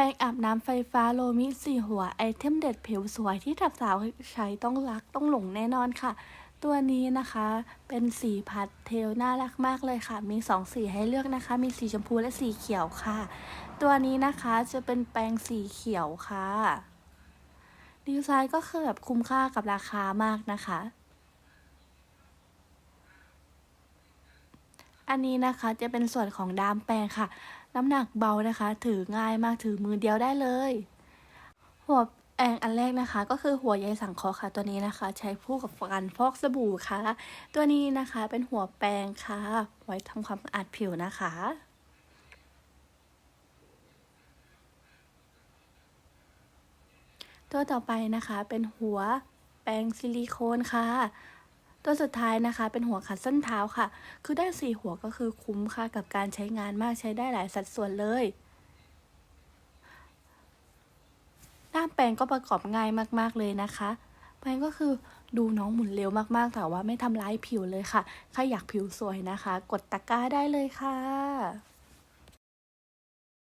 แปรงอาบน้ำไฟฟ้าโลมิสี่หัวไอเทมเด็ดผิวสวยที่ทับสาวใช้ต้องรักต้องหลงแน่นอนค่ะ ตัวนี้นะคะเป็นสีพัดเทลน่ารักมากเลยค่ะ มีสองสีให้เลือกนะคะ มีสีชมพูและสีเขียวค่ะ ตัวนี้นะคะจะเป็นแปรงสีเขียวค่ะ ดีไซน์ก็คือแบบคุ้มค่ากับราคามากนะคะ อันนี้นะคะจะเป็นส่วนของดามแปรงค่ะ น้ำหนักเบานะคะ ถือง่ายมากถือมือเดียวได้เลย หัวแปรงอันแรกนะคะ ก็คือหัวใยสังเคราะห์ค่ะตัวนี้นะคะ ใช้คู่กับการฟอกสบู่ค่ะ ตัวนี้นะคะเป็นหัวแปรงค่ะ ไว้ทำความสะอาดผิวนะคะตัวต่อไปนะคะเป็นหัวแปรงซิลิโคนค่ะ ตัวสุดท้ายนะคะ เป็นหัวขัดส้นเท้าค่ะ คือได้สี่หัวก็คือคุ้มค่ะกับการใช้งานมากใช้ได้หลายสัดส่วนเลยด้ามแปรงก็ประกอบง่ายมากๆเลยนะคะแปรงก็คือดูน้องหมุนเร็วมากๆ แต่ว่าไม่ทำร้ายผิวเลยค่ะ ใครอยากผิวสวยนะคะ กดตะกร้าได้เลยค่ะ